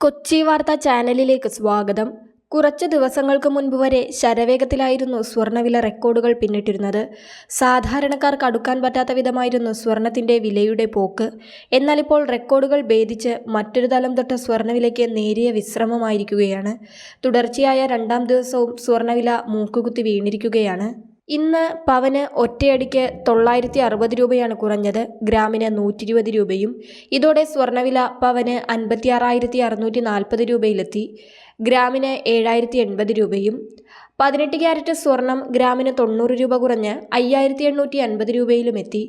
കൊച്ചി വാർത്താ ചാനലിലേക്ക് സ്വാഗതം. കുറച്ച് ദിവസങ്ങൾക്ക് മുൻപ് വരെ ശരവേഗത്തിലായിരുന്നു സ്വർണവില റെക്കോർഡുകൾ പിന്നിട്ടിരുന്നത്. സാധാരണക്കാർക്ക് അടുക്കാൻ പറ്റാത്ത വിധമായിരുന്നു സ്വർണത്തിന്റെ വിലയുടെ പോക്ക്. എന്നാൽ ഇപ്പോൾ റെക്കോർഡുകൾ ഭേദിച്ച് മറ്റൊരു തലം തൊട്ട സ്വർണവിലയ്ക്ക് നേരിയ വിശ്രമമായിരിക്കുകയാണ്. തുടർച്ചയായ രണ്ടാം ദിവസവും സ്വർണവില മൂക്കുകുത്തി വീണിരിക്കുകയാണ്. ഇന്ന് പവന് ഒറ്റയടിക്ക് തൊള്ളായിരത്തി അറുപത് രൂപയാണ് കുറഞ്ഞത് ഗ്രാമിന് നൂറ്റി ഇരുപത് രൂപയും. ഇതോടെ സ്വർണവില പവന് അൻപത്തിയാറായിരത്തി അറുന്നൂറ്റി നാൽപ്പത് രൂപയിലെത്തി ഗ്രാമിന് ഏഴായിരത്തി എൺപത് രൂപയും. പതിനെട്ട് ക്യാരറ്റ് സ്വർണം ഗ്രാമിന് തൊണ്ണൂറ് രൂപ കുറഞ്ഞ് അയ്യായിരത്തി എണ്ണൂറ്റി അൻപത് രൂപയിലും എത്തി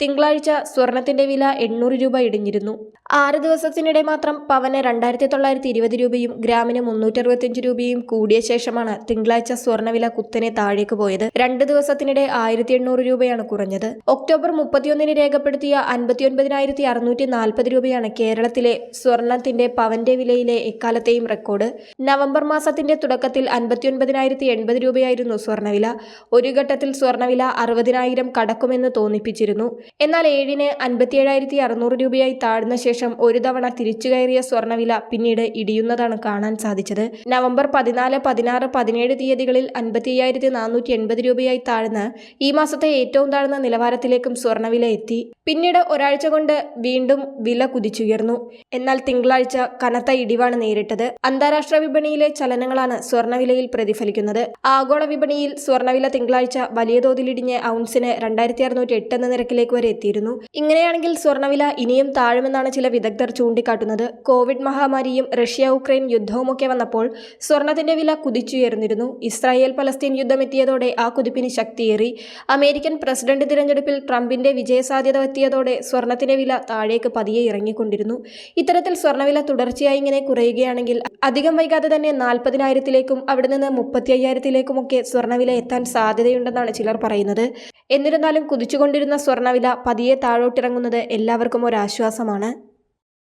തിങ്കളാഴ്ച സ്വർണത്തിന്റെ വില എണ്ണൂറ് രൂപ ഇടിഞ്ഞിരുന്നു. ആറ് ദിവസത്തിനിടെ മാത്രം പവന് രണ്ടായിരത്തി തൊള്ളായിരത്തി ഇരുപത് രൂപയും ഗ്രാമിന് മുന്നൂറ്ററുപത്തിയഞ്ച് രൂപയും കൂടിയ ശേഷമാണ് തിങ്കളാഴ്ച സ്വർണവില കുത്തനെ താഴേക്ക് പോയത്. രണ്ട് ദിവസത്തിനിടെ ആയിരത്തി എണ്ണൂറ് രൂപയാണ് കുറഞ്ഞത്. ഒക്ടോബർ മുപ്പത്തിയൊന്നിന് രേഖപ്പെടുത്തിയ അൻപത്തിയൊൻപതിനായിരത്തി അറുന്നൂറ്റി നാൽപ്പത് രൂപയാണ് കേരളത്തിലെ സ്വർണത്തിന്റെ പവന്റെ വിലയിലെ എക്കാലത്തെയും റെക്കോർഡ്. നവംബർ മാസത്തിന്റെ തുടക്കത്തിൽ അൻപത്തിയൊൻപതിനായിരത്തി എൺപത് രൂപയായിരുന്നു സ്വർണവില ഒരു ഘട്ടത്തിൽ സ്വർണവില അറുപതിനായിരം കടക്കുമെന്ന് തോന്നിപ്പിച്ചിരുന്നു. എന്നാൽ ഏഴിന് അൻപത്തിയേഴായിരത്തി അറുന്നൂറ് രൂപയായി താഴ്ന്ന ശേഷം ഒരു തവണ തിരിച്ചു കയറിയ സ്വർണവില പിന്നീട് ഇടിയുന്നതാണ് കാണാൻ സാധിച്ചത്. നവംബർ പതിനാല് പതിനാറ് പതിനേഴ് തീയതികളിൽ അൻപത്തി അയ്യായിരത്തി നാനൂറ്റി എൺപത് രൂപയായി താഴ്ന്ന് ഈ മാസത്തെ ഏറ്റവും താഴ്ന്ന നിലവാരത്തിലേക്കും സ്വർണവില എത്തി. പിന്നീട് ഒരാഴ്ച കൊണ്ട് വീണ്ടും വില കുതിച്ചുയർന്നു. എന്നാൽ തിങ്കളാഴ്ച കനത്ത ഇടിവാണ് നേരിട്ടത്. അന്താരാഷ്ട്ര വിപണിയിലെ ചലനങ്ങളാണ് സ്വർണവിലയിൽ പ്രതിഫലിക്കുന്നത്. ആഗോള വിപണിയിൽ സ്വർണവില തിങ്കളാഴ്ച വലിയ തോതിലിടിഞ്ഞ് ഔൺസിന് രണ്ടായിരത്തി അറുന്നൂറ്റി എട്ട് എന്ന നിരക്കിലേക്ക് വരെ എത്തിയിരുന്നു. ഇങ്ങനെയാണെങ്കിൽ സ്വർണവില ഇനിയും താഴുമെന്നാണ് ചില വിദഗ്ധർ ചൂണ്ടിക്കാട്ടുന്നത്. കോവിഡ് മഹാമാരിയും റഷ്യ ഉക്രൈൻ യുദ്ധവുമൊക്കെ വന്നപ്പോൾ സ്വർണത്തിന്റെ വില കുതിച്ചുയർന്നിരുന്നു. ഇസ്രായേൽ പലസ്തീൻ യുദ്ധം എത്തിയതോടെ ആ കുതിപ്പിന് ശക്തിയേറി. അമേരിക്കൻ പ്രസിഡന്റ് തിരഞ്ഞെടുപ്പിൽ ട്രംപിന്റെ വിജയസാധ്യത എത്തിയതോടെ സ്വർണത്തിന്റെ വില താഴേക്ക് പതിയെ ഇറങ്ങിക്കൊണ്ടിരുന്നു. ഇത്തരത്തിൽ സ്വർണവില തുടർച്ചയായി ഇങ്ങനെ കുറയുകയാണെങ്കിൽ അധികം വൈകാതെ തന്നെ നാൽപ്പതിനായിരത്തിലേക്കും അവിടെ നിന്ന് മുപ്പത്തി അയ്യായിരത്തിലേക്കുമൊക്കെ സ്വർണവില എത്താൻ സാധ്യതയുണ്ടെന്നാണ് ചിലർ പറയുന്നത്. എന്നിരുന്നാലും കുതിച്ചുകൊണ്ടിരുന്ന സ്വർണവില പതിയെ താഴോട്ടിറങ്ങുന്നത് എല്ലാവർക്കും ഒരു ആശ്വാസമാണ്